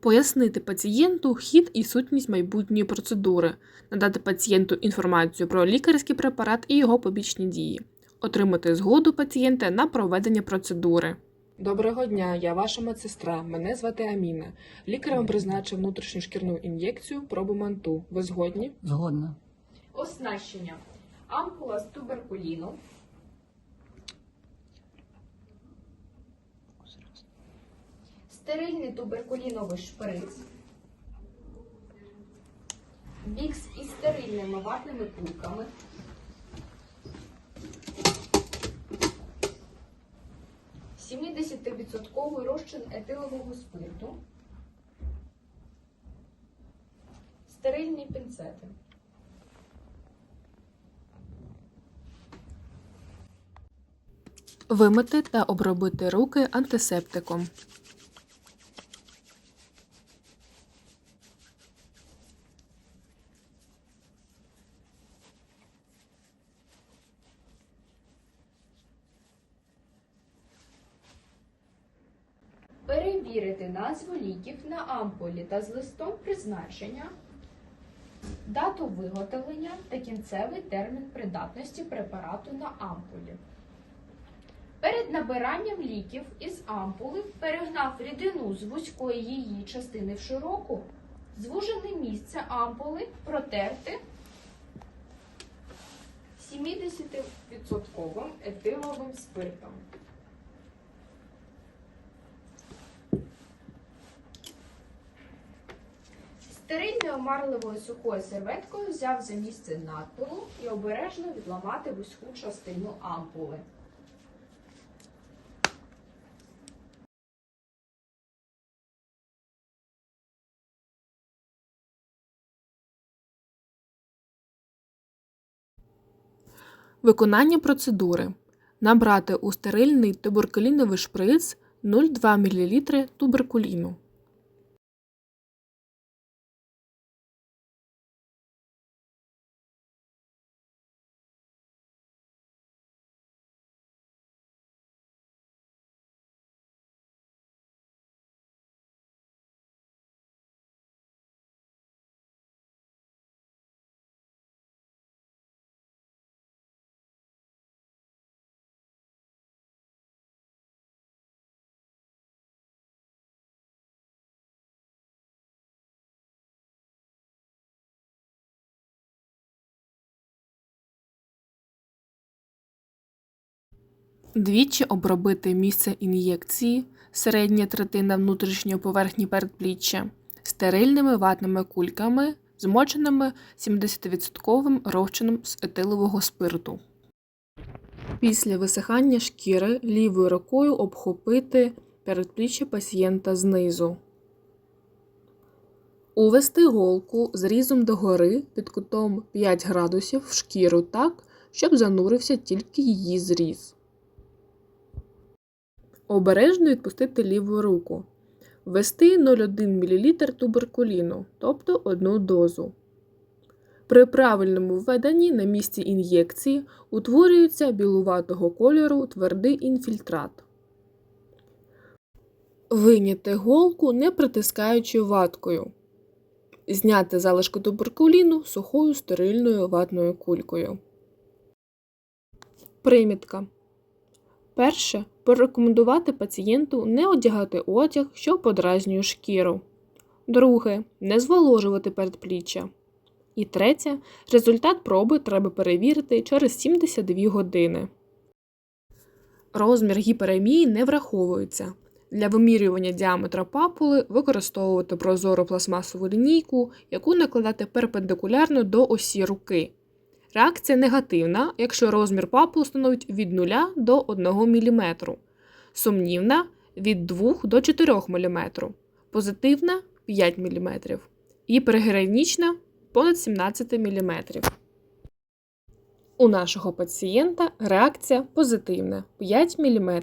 Пояснити пацієнту хід і сутність майбутньої процедури, надати пацієнту інформацію про лікарський препарат і його побічні дії, отримати згоду пацієнта на проведення процедури. Доброго дня, я ваша медсестра. Мене звати Аміна. Лікар вам призначив внутрішньошкірну ін'єкцію пробуманту. Ви згодні? Згодна. Оснащення. Ампула з туберкуліну. Стерильний туберкуліновий шприц. Бікс із стерильними ватними кульками. Сімдесятивідсотковий розчин етилового спирту. Стерильні пінцети. Вимити та обробити руки антисептиком. Перевірити назву ліків на ампулі та з листом призначення, дату виготовлення та кінцевий термін придатності препарату на ампулі. Перед набиранням ліків із ампули перегнав рідину з вузької її частини в широку, звужене місце ампули протерти 70% етиловим спиртом. Стерильною омарливою сухою серветкою взяв за місце надпилу і обережно відламати вузьку частину ампули. Виконання процедури. Набрати у стерильний туберкуліновий шприц 0,2 мл туберкуліну. Двічі обробити місце ін'єкції, середня третина внутрішньої поверхні передпліччя, стерильними ватними кульками, змоченими 70% розчином з етилового спирту. Після висихання шкіри лівою рукою обхопити передпліччя пацієнта знизу. Увести голку зрізом догори під кутом 5 градусів в шкіру так, щоб занурився тільки її зріз. Обережно відпустити ліву руку. Ввести 0,1 мл туберкуліну, тобто одну дозу. При правильному введенні на місці ін'єкції утворюється білуватого кольору твердий інфільтрат. Виняти голку, не притискаючи ваткою. Зняти залишки туберкуліну сухою стерильною ватною кулькою. Примітка. Перше. Порекомендувати пацієнту не одягати одяг, що подразнює шкіру. Друге. Не зволожувати передпліччя. І третє. Результат проби треба перевірити через 72 години. Розмір гіперемії не враховується. Для вимірювання діаметра папули використовувати прозору пластмасову лінійку, яку накладати перпендикулярно до осі руки. Реакція негативна, якщо розмір папул становить від 0 до 1 мм, сумнівна від 2 до 4 мм, позитивна 5 мм, і гіпергенічна понад 17 мм. У нашого пацієнта реакція позитивна 5 мм.